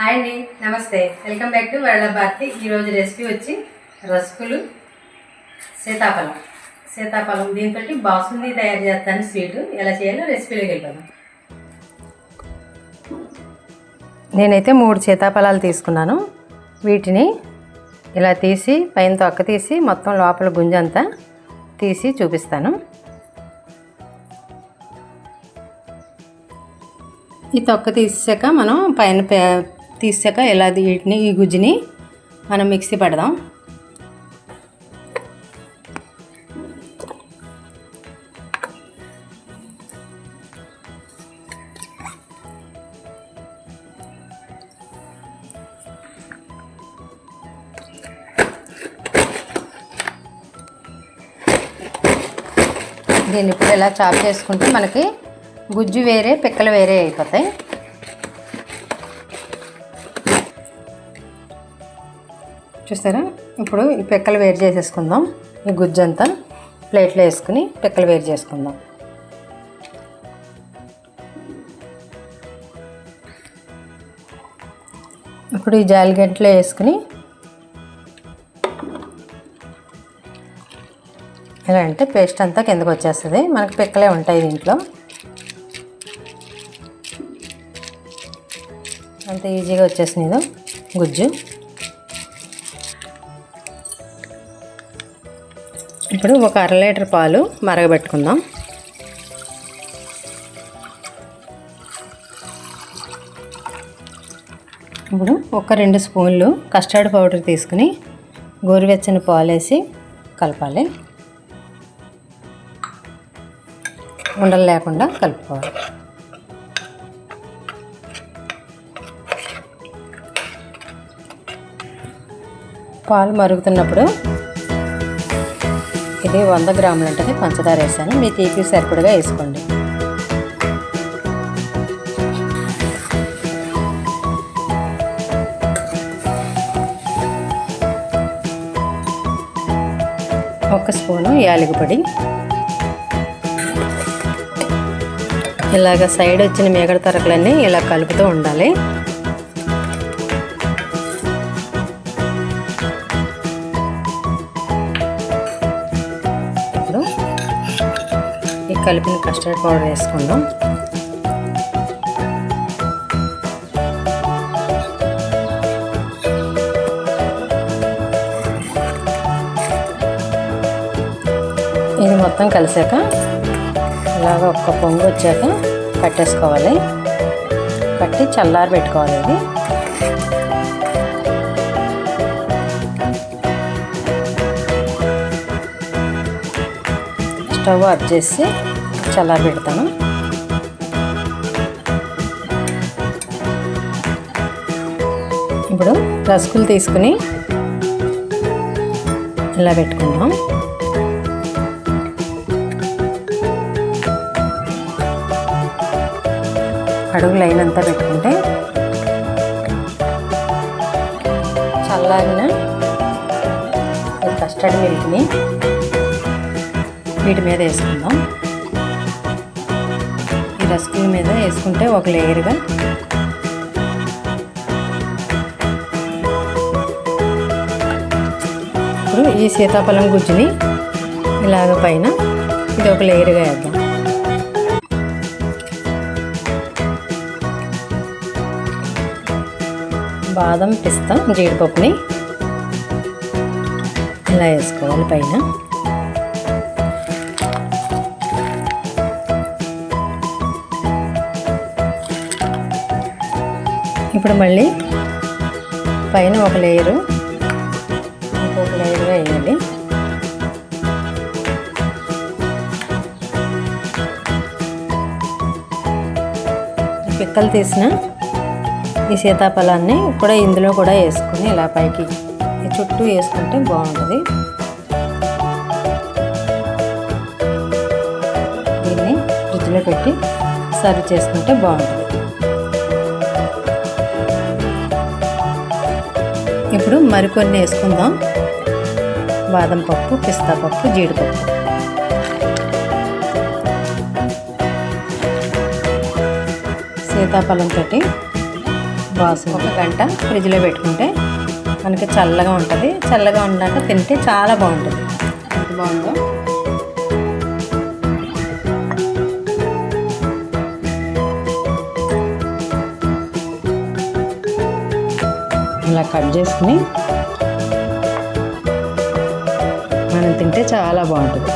Hi అండి నమస్తే. Welcome back to world Bharati ఈరోజు రెసిపీ వచ్చి రసుకులు సీతాఫలం. సీతాఫలం దీంతో బాసుంది తయారు చేస్తాను స్వీట్. ఎలా చేయాలో రెసిపీలోకి వెళ్ళిపోదాం. నేనైతే మూడు సీతాఫలాలు తీసుకున్నాను. వీటిని ఇలా తీసి పైన తొక్క తీసి మొత్తం లోపల గుంజంతా తీసి చూపిస్తాను. ఈ తొక్క తీసాక మనం పైన పే- తీసాక ఇలా వీటిని ఈ గుజ్జుని మనం మిక్సీ పడదాం. దీన్ని ఇప్పుడు ఇలా చాప్ చేసుకుంటే మనకి గుజ్జు వేరే పిక్కలు వేరే అయిపోతాయి. చూస్తారా ఇప్పుడు ఈ పిక్కలు వేడి చేసేసుకుందాం. ఈ గుజ్జు అంతా ప్లేట్లో వేసుకుని పిక్కలు వేడి చేసుకుందాం. ఇప్పుడు ఈ జాలిగంటలో వేసుకుని ఎలా అంటే పేస్ట్ అంతా కిందకు వచ్చేస్తుంది. మనకు పిక్కలే ఉంటాయి దీంట్లో. అంత ఈజీగా వచ్చేసింది గుజ్జు. ఇప్పుడు ఒక అర లీటర్ పాలు మరగబెట్టుకుందాం. ఇప్పుడు ఒక రెండు స్పూన్లు కస్టర్డ్ పౌడర్ తీసుకుని గోరువెచ్చని పాలు వేసి కలపాలి. ఉండలు లేకుండా కలుపుకోవాలి. పాలు మరుగుతున్నప్పుడు ఇది వంద గ్రాములు ఉంటుంది పంచదార వేసాను. మీ తీపి సరిపడగా వేసుకోండి. ఒక స్పూను యాలకి ఇలాగ సైడ్ వచ్చిన మేగడ తరకలన్నీ ఇలా కలుపుతూ ఉండాలి. కలిపిన కస్టర్డ్ పౌడర్ వేసుకుందాం. ఇది మొత్తం కలిసాక ఇలాగ ఒక్క పొంగు వచ్చాక కట్టేసుకోవాలి. కట్టి చల్లారి పెట్టుకోవాలి ఇది. స్టవ్ ఆఫ్ చేసి చల్లారబెడతాను ఇప్పుడు రసగులు తీసుకుని ఇలా పెట్టుకుందాం. అడుగు లైన్ అంతా పెట్టుకుంటే చల్లారిన కస్టర్డ్ మిల్క్ని వీటి మీద వేసుకుందాం. ఈ రస్కుల మీద వేసుకుంటే ఒక లేయర్గా ఇప్పుడు ఈ సీతాఫలం గుజ్జుని ఇలాగ పైన ఇది ఒక లేయర్గా వేద్దాం. బాదం పిస్తా జీడిపప్పుని ఇలా వేసుకోవాలి పైన. ఇప్పుడు మళ్ళీ పైన ఒక లేయరు ఇంకొక లేయర్గా వేయాలి. పిక్కలు తీసిన ఈ సీతాఫలాన్ని కూడా ఇందులో కూడా వేసుకుని ఇలా పైకి చుట్టూ వేసుకుంటే బాగుంటుంది. దీన్ని ఫ్రిడ్జ్లో పెట్టి సర్వ్ చేసుకుంటే బాగుంటుంది. ఇప్పుడు మరికొన్ని వేసుకుందాం. బాదం పప్పు పిస్తా పప్పు జీడిపప్పు. సీతాఫలంతో బాసు ఒక గంట ఫ్రిడ్జ్లో పెట్టుకుంటే మనకి చల్లగా ఉంటుంది. చల్లగా ఉన్నాక తింటే చాలా బాగుంటుంది. ఎంత బాగుందో. ఇలా కట్ చేసుకుని మనం తింటే చాలా బాగుంటుంది.